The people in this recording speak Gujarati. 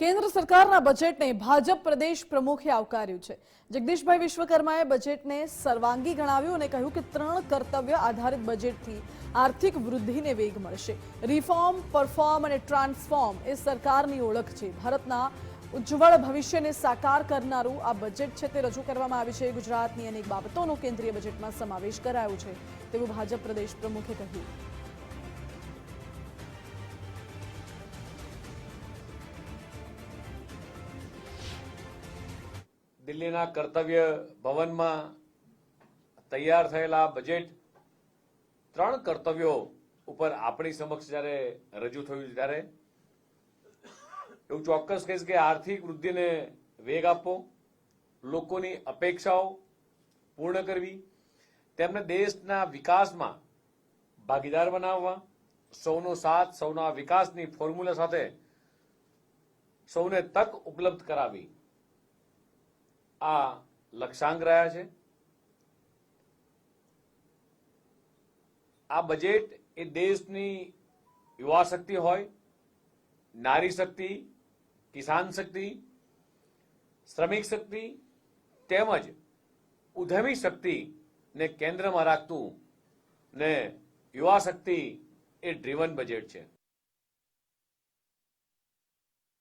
કેન્દ્ર સરકારના બજેટને ભાજપ પ્રદેશ પ્રમુખે આવકાર્યું છે. જગદીશભાઈ વિશ્વકર્માએ બજેટને સર્વાંગી ગણાવ્યું અને કહ્યું કે ત્રણ કર્તવ્ય આધારિત બજેટથી આર્થિક વૃદ્ધિને વેગ મળશે. રિફોર્મ, પરફોર્મ અને ટ્રાન્સફોર્મ એ સરકારની ઓળખ છે. ભારતના ઉજ્જવળ ભવિષ્યને સાકાર કરનારું આ બજેટ છે તે રજૂ કરવામાં આવ્યું છે. ગુજરાતની અનેક બાબતોનો કેન્દ્રીય બજેટમાં સમાવેશ કરાયો છે, તેવું ભાજપ પ્રદેશ પ્રમુખે કહ્યું. દિલ્હીના કર્તવ્ય ભવનમાં તૈયાર થયેલા બજેટ ત્રણ કર્તવ્યો ઉપર આપણી સમક્ષ જ્યારે રજૂ થયું ત્યારે એવું ચોક્કસ કહીશ કે આર્થિક વૃદ્ધિને વેગ આપવો, લોકોની અપેક્ષાઓ પૂર્ણ કરવી, તેમને દેશના વિકાસમાં ભાગીદાર બનાવવા, સૌનો સાથ, સૌના વિકાસની ફોર્મ્યુલા સાથે સૌને તક ઉપલબ્ધ કરાવી. આ લક્ષ્યાંક રહ્યા છે. આ બજેટ એ દેશની યુવા શક્તિ હોય, નારી શક્તિ, કિસાન શક્તિ, શ્રમિક શક્તિ, તેમજ ઉધમી શક્તિને કેન્દ્રમાં રાખતું ને યુવા શક્તિ એ ડ્રીવન બજેટ છે.